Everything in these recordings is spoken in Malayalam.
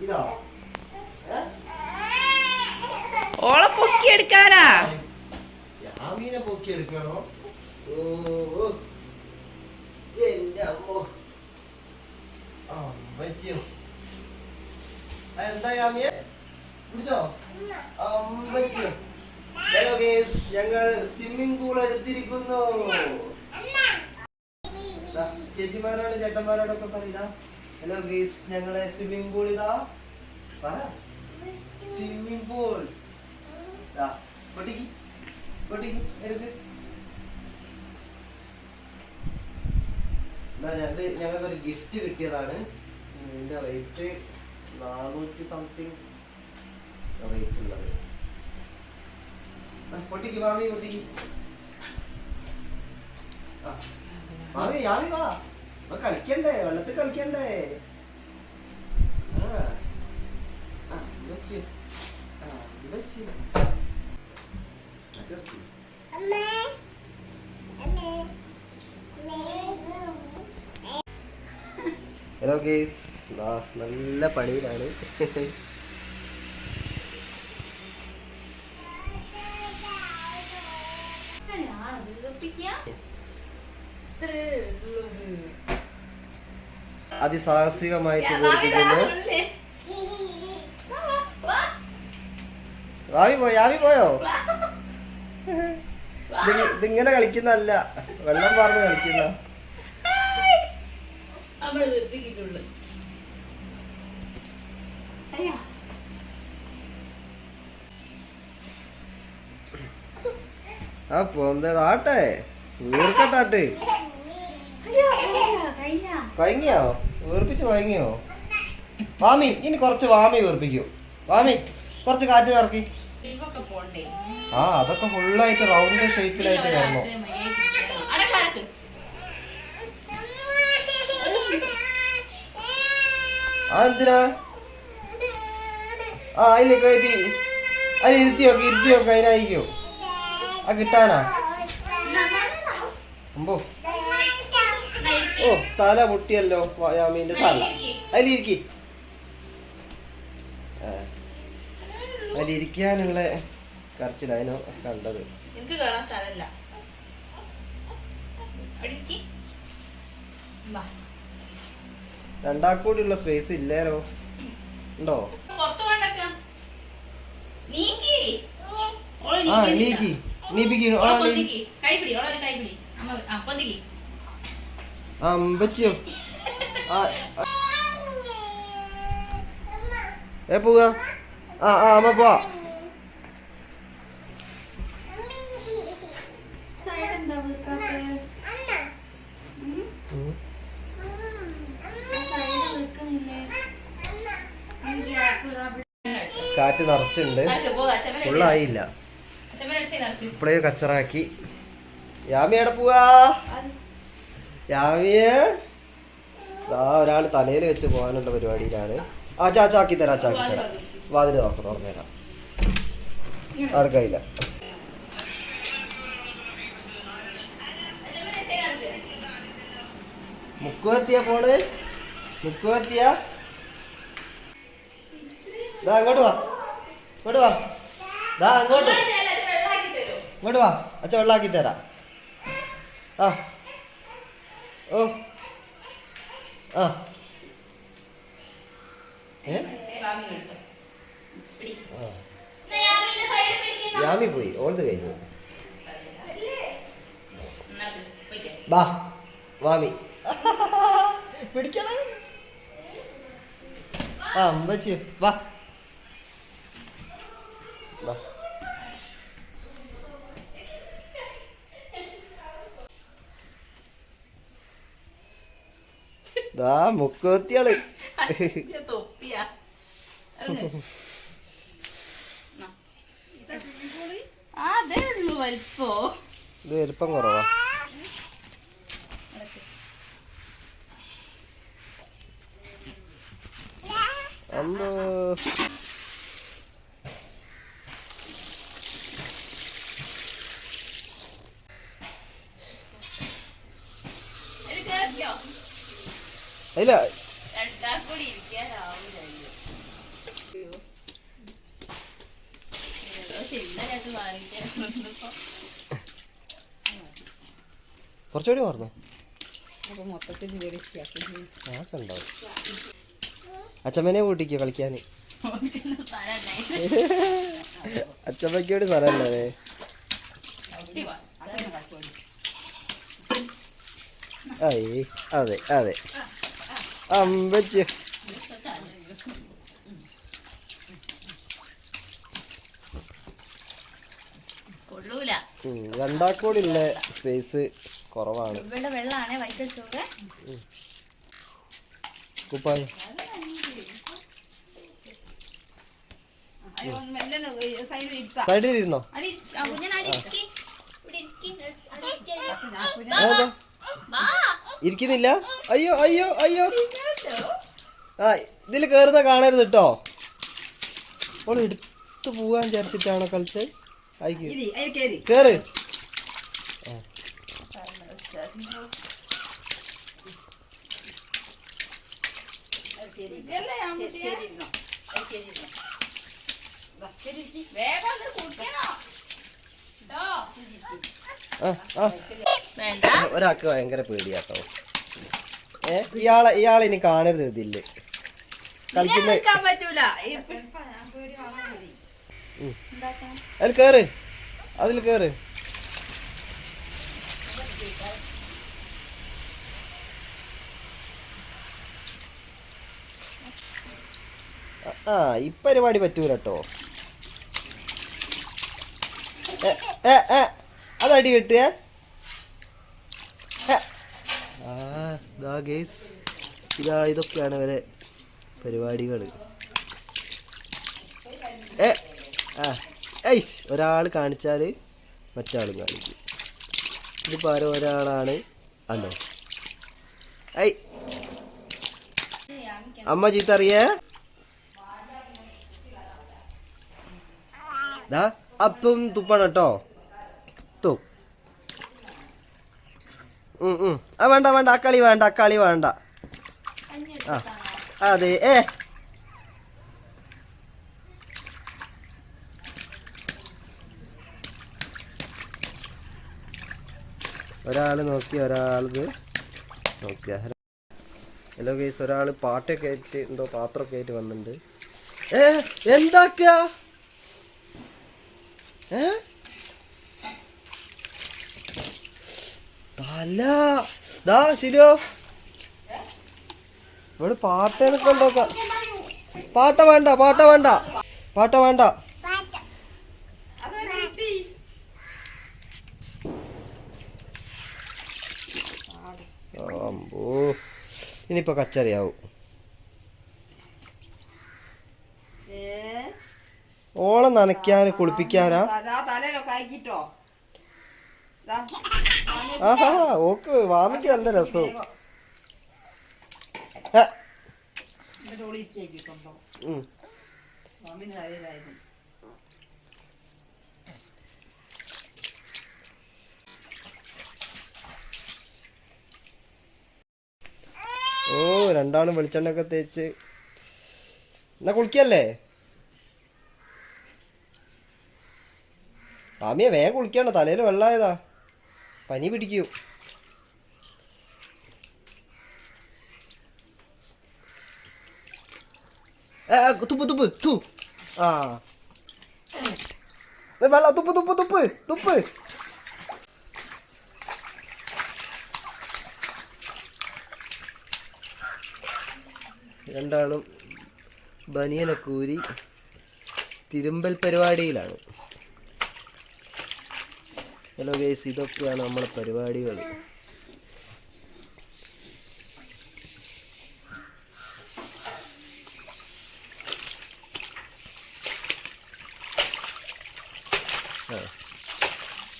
ഇതോ? ഓളെ പൊക്കിയെടുക്കാനാ? യാമീനെ പൊക്കി എടുക്കണോ ഓ. എന്റെ അമ്മോ. അമ്മച്ചിയോ എന്താ യാമിയെ പിടിച്ചോ അമ്മച്ചിയോ ഹലോ ഗേസ് ഞങ്ങൾ സ്വിമ്മിംഗ് പൂൾ എടുത്തിരിക്കുന്നു. ദാ, ചേച്ചിമാരോട് ചേട്ടന്മാരോടൊക്കെ പറയുക ഹലോ ഗ്രീസ് ഞങ്ങളെ സ്വിമ്മിംഗ് പൂൾ ഇതാ. പറ. Swimming pool പൊട്ടിക്ക്. പൊട്ടിക്ക് എടുക്ക്. അത് ഞങ്ങൾക്ക് ഒരു ഗിഫ്റ്റ് കിട്ടിയതാണ്. ഇതിന്റെ റേറ്റ് നാനൂറ്റി സംതിങ് റേറ്റ് ഉള്ളത്. പൊട്ടിക്ക് മാമി പൊട്ടിക്ക്. ആ, മാമി വാ. വാ, കളിക്കണ്ടേ? വെള്ളത്തിൽ കളിക്കണ്ടേ. ഹലോ ഗേസ് നല്ല പണിയിലാണ്. അതിസാഹസികമായിട്ട് വീർപ്പിക്കുന്നു ആവി പോയോ റാവി പോയോ? ഇത് ഇതിങ്ങനെ കളിക്കുന്നല്ല വെള്ളം പാർന്ന് കളിക്കുന്ന. ആ പോന്തേതാട്ടെ വീർക്കട്ടാട്ട് അയ്യോ കൊയങ്ങിയോ വീർപ്പിച്ച് കൊയങ്ങിയോ വാമി ഇനി കുറച്ച് വാമി വീർപ്പിക്കൂ. വാമി കുറച്ച് കാറ്റ് നിറക്കി ആ അതൊക്കെ ഫുള്ളായിട്ട് റൗണ്ട് ഷേപ്പിലായിട്ട് വരണോ? അതെന്തിനാ ആ അതിൽ കയറ്റി അതിന് ഇരുത്തി നോക്കി ഇരുത്തി നോക്കി അതിനായിരിക്കും. ആ കിട്ടാനാ? അമ്പോ തല മുട്ടിയല്ലോ യാമീന്റെ തല. അതിലിരിക്കി. അതിലിരിക്കാനുള്ള കറച്ചിലായിരുന്നു കണ്ടത്. എനിക്ക് കാണാൻ സ്ഥലമില്ല. രണ്ടാക്കൂടിയുള്ള സ്പേസ് ഇല്ലേരോ ഉണ്ടോ? നീക്കി. നീപ്പിക്കോ. കൈപിടി ആ നീക്കുന്നില്ല. നീക്കി ഓളെ ഒരു കൈ പിടി അമ്മ ആ പൊന്തിക്ക് ആ അമ്പച്ചിയോ ആ ആ. ഏ പോവാ ആ ആ അമ്മ പോവാ. കാറ്റ് നിറച്ചുണ്ട് ഫുള്ളായില്ല. ഇപ്പഴേ കച്ചറാക്കി യാമി എവിടെ പോവാ യാമിയെ ആ ഒരാൾ തലയിൽ വെച്ച് പോകാനുള്ള പരിപാടിയിലാണ്. ആ ചാ തരാം ചാക്കി തരാം. വാതിൽ തുറക്ക് തുറന്നുതരാം അടുക്കയില്ല മുക്കുവത്തിയ പോണ് മുക്കുവെത്തിയ ദാ അങ്ങോട്ട് വാ. ഇങ്ങോട്ട് വാ. ദാ അങ്ങോട്ട് ഇങ്ങോട്ട് വാ. അച്ഛ വെള്ളാക്കി തരാം. ആ ഓ ആ ഏ ദേ, വാമി എടുത്തോ. പിടി. ആ എന്നാ യാമിന്റെ side പിടിക്ക്. യാമി പോയി. ഓൾത് കഴിഞ്ഞു. വാ വാമി. പിടിക്കണം. ആ അമ്പച്ചി വാ. വാ. ദാ മുക്കുത്തിയാൾ ഇത് വലിപ്പോ കുറവാ. അമ്പോ. ഇല്ല. കുറച്ചുകൂടി പറഞ്ഞു അച്ഛമ്മനെ കൂട്ടിക്കോ കളിക്കാന് അച്ഛമ്മക്കോട് സാറല്ലേ അതെ അതെ അതെ. അമ്പച്ച് ഇല്ല സ്പേസ് കുറവാണ്. കുപ്പായി. സൈഡിൽ ഇരുന്നോ. അതെ. ഇരിക്കുന്നില്ല? അയ്യോ അയ്യോ അയ്യോ. ആ ഇതിൽ കയറുന്ന കാണരുത് കേട്ടോ ഓൾ എടുത്തു പോകാൻ വിചാരിച്ചിട്ടാണോ കളിച്ചത് ഇരി അതിൽ കയറി കേറ്. വേഗം അത് ഒരാൾക്ക് ഭയങ്കര പേടിയാട്ടോ. ഏ? ഇയാളെ ഇയാളെ ഇനി കാണരുത് ഇതിൽ. കളിക്കുന്ന അതിൽ കേറ്. അതിൽ കേറ്. ആ ഇപ്പരിപാടി പറ്റൂലട്ടോ. ഏ ഏ ഏ. ആ ദാ ഗേസ് ഇതാ ഇതൊക്കെയാണ് ഇവരെ പരിപാടികൾ ഏ ആ ഒരാൾ കാണിച്ചാൽ മറ്റാളും കാണിക്കും. ഇതിപ്പോൾ ആരോ ഒരാളാണ്. അല്ലോ ഐ അമ്മ ചീത്ത അറിയേ? ദാ അപ്പം തുപ്പണം കേട്ടോ. തു. ആ വേണ്ട വേണ്ട ആ കളി വേണ്ട ആ കളി വേണ്ട. ആ അതെ ഏ. ഒരാൾ നോക്കി ഒരാളത് നോക്കിയ ഹലോ കേസ് ഒരാൾ പാട്ടൊക്കെ ആയിട്ട് എന്തോ പാത്രമൊക്കെ ആയിട്ട് വന്നിട്ടുണ്ട്. ഏ എന്താക്കിയാ ഏ? തല ദാ ശരിയോ? ഇവിടെ പാട്ടേനൊക്കെ ഉണ്ടോക്ക പാട്ട വേണ്ട പാട്ട വേണ്ട. പാട്ട വേണ്ട. അമ്പോ ഇനിയിപ്പോ കച്ചറിയാവും ഓളം നനയ്ക്കാന് കുളിപ്പിക്കാനാ? തലയിലോ കഴിക്കിട്ടോ ആഹാ ഓക്ക് വാമിക്ക് നല്ല രസവും. ഓ രണ്ടാളും വെളിച്ചെണ്ണയൊക്കെ തേച്ച്. എന്നാ കുളിക്കല്ലേ? മാമിയെ വേഗം കുളിക്കാണ്. തലയിൽ വെള്ളമായതാ പനി പിടിക്കൂ. തുപ്പ് തുപ്പ് തു. ആ. ഏ, വെള്ളം തുപ്പ് തുപ്പ് തുപ്പ് തുപ്പ്. രണ്ടാളും ബനിയനെ കൂരി തിരുമ്പൽ പരിപാടിയിലാണ്. ഹലോ ഗേസ് ഇതൊക്കെയാണ് നമ്മളെ പരിപാടികൾ.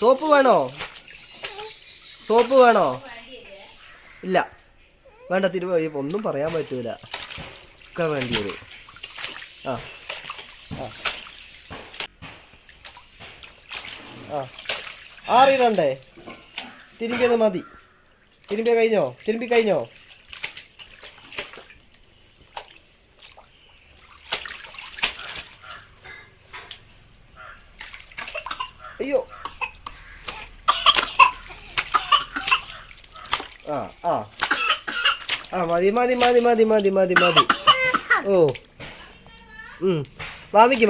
സോപ്പ് വേണോ? സോപ്പ് വേണോ? ഇല്ല. വേണ്ട തിരുവ ഒന്നും പറയാൻ പറ്റൂല. ഒക്കെ വേണ്ടി വരും. ആ. ആ. ആ. ആറിടണ്ടേ തിരിക്കുന്നത് മതി. തിരുമ്പി കഴിഞ്ഞോ? തിരുമ്പി കഴിഞ്ഞോ? അയ്യോ. ആ ആ. ആ മതി മതി മതി മതി മതി മതി മതി. ഓ. ഉം. മാമിക്ക്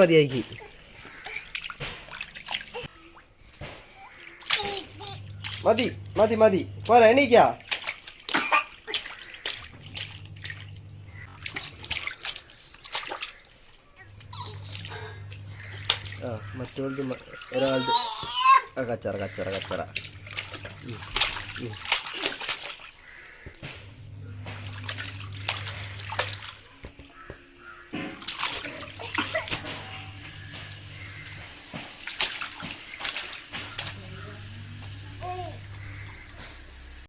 മതി മതി മതി. പോരാ എണീക്ക. ആ മറ്റോളത് ഒരാളുടെ കച്ചറ കച്ചറ കച്ചറ.